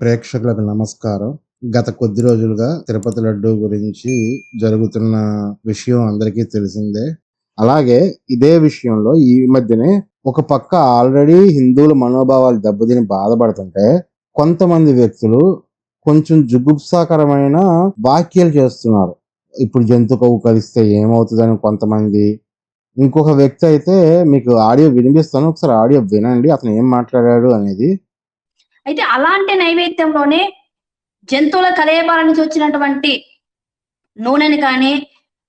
ప్రేక్షకులకు నమస్కారం. గత కొద్ది రోజులుగా తిరుపతి లడ్డు గురించి జరుగుతున్న విషయం అందరికీ తెలిసిందే. అలాగే ఇదే విషయంలో ఈ మధ్యనే ఒక పక్క ఆల్రెడీ హిందువుల మనోభావాలు దెబ్బతిని బాధపడుతుంటే కొంతమంది వ్యక్తులు కొంచెం జుగుప్సాకరమైన వ్యాఖ్యలు చేస్తున్నారు. ఇప్పుడు జంతు కొవ్వు కలిస్తే ఏమవుతుందని కొంతమంది ఇంకొక వ్యక్తి అయితే మీకు ఆడియో వినిపిస్తాను. ఒకసారి ఆడియో వినండి. అతను ఏం మాట్లాడాడు అనేది. అయితే అలాంటి నైవేద్యంలోనే జంతువుల కలయబాల నుంచి వచ్చినటువంటి నూనెని కానీ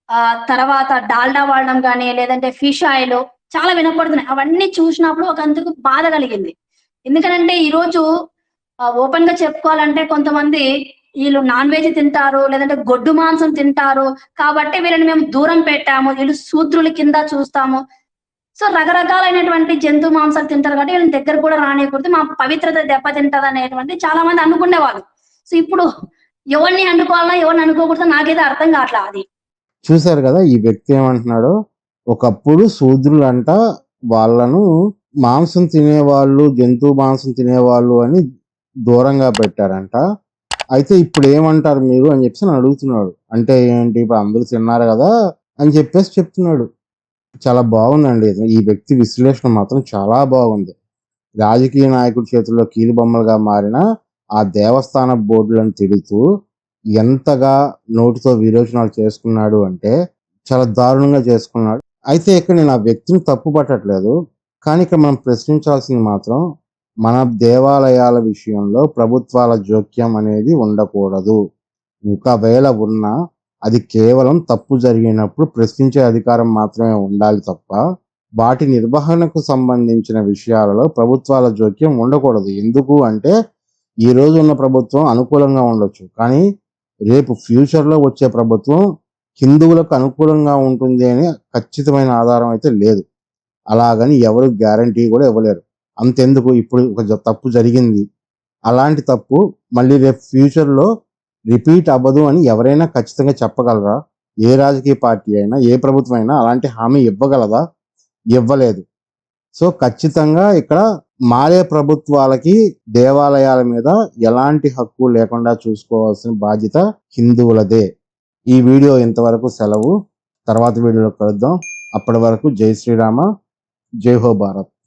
ఆ తర్వాత డాల్డా వాడడం కానీ లేదంటే ఫిష్ ఆయిల్ చాలా వినపడుతున్నాయి. అవన్నీ చూసినప్పుడు ఒక అందుకు బాధ కలిగింది. ఎందుకంటే ఈరోజు ఓపెన్గా చెప్పుకోవాలంటే కొంతమంది వీళ్ళు నాన్ వెజ్ తింటారు లేదంటే గొడ్డు మాంసం తింటారు కాబట్టి వీళ్ళని మేము దూరం పెట్టాము వీళ్ళు శూద్రుల కింద చూస్తాము. సో రకరకాలైనటువంటి జంతు మాంసాలు తింటారు కాబట్టి వీళ్ళని దగ్గర కూడా రానియకూడదు మా పవిత్రత దెబ్బతింటది అనేటువంటి చాలా మంది అనుకునేవాళ్ళు. సో ఇప్పుడు ఎవరిని అనుకోవాలా ఎవరిని అనుకోకూడదు నాకైతే అర్థం కావట్లా అది. చూసారు కదా ఈ వ్యక్తి ఏమంటున్నాడు? ఒకప్పుడు శూద్రులు అంట వాళ్ళను మాంసం తినేవాళ్ళు జంతు మాంసం తినేవాళ్ళు అని దూరంగా పెట్టారంట. అయితే ఇప్పుడు ఏమంటారు మీరు అని చెప్పేసి నన్ను అడుగుతున్నాడు. అంటే ఏంటి ఇప్పుడు అందరూ తిన్నారు కదా అని చెప్పేసి చెప్తున్నాడు. చాలా బాగుందండి. ఈ వ్యక్తి విశ్లేషణ మాత్రం చాలా బాగుంది. రాజకీయ నాయకుడి చేతుల్లో కీలుబొమ్మలుగా మారిన ఆ దేవస్థాన బోర్డులను తిడుతూ ఎంతగా నోటితో విరోచనాలు చేసుకున్నాడు అంటే చాలా దారుణంగా చేసుకున్నాడు. అయితే ఇక్కడ నేను ఆ వ్యక్తిని తప్పు పట్టట్లేదు కానీ ఇక్కడ మనం ప్రశ్నించాల్సింది మాత్రం మన దేవాలయాల విషయంలో ప్రభుత్వాల జోక్యం అనేది ఉండకూడదు. ఒకవేళ ఉన్నా అది కేవలం తప్పు జరిగినప్పుడు ప్రశ్నించే అధికారం మాత్రమే ఉండాలి తప్ప వాటి నిర్వహణకు సంబంధించిన విషయాలలో ప్రభుత్వాల జోక్యం ఉండకూడదు. ఎందుకు అంటే ఈ రోజు ఉన్న ప్రభుత్వం అనుకూలంగా ఉండొచ్చు. కానీ రేపు ఫ్యూచర్లో వచ్చే ప్రభుత్వం హిందువులకు అనుకూలంగా ఉంటుంది అని ఖచ్చితమైన ఆధారం అయితే లేదు. అలాగని ఎవరు గ్యారంటీ కూడా ఇవ్వలేరు. అంతెందుకు ఇప్పుడు ఒక తప్పు జరిగింది. అలాంటి తప్పు మళ్ళీ రేపు ఫ్యూచర్లో రిపీట్ అవ్వదు అని ఎవరైనా ఖచ్చితంగా చెప్పగలరా? ఏ రాజకీయ పార్టీ అయినా ఏ ప్రభుత్వం అయినా అలాంటి హామీ ఇవ్వగలదా? ఇవ్వలేదు. సో ఖచ్చితంగా ఇక్కడ మారే ప్రభుత్వాలకి దేవాలయాల మీద ఎలాంటి హక్కు లేకుండా చూసుకోవాల్సిన బాధ్యత హిందువులదే. ఈ వీడియో ఇంతవరకు సెలవు. తర్వాత వీడియోలో కలుద్దాం. అప్పటి వరకు జై శ్రీరామ జై హో భారత్.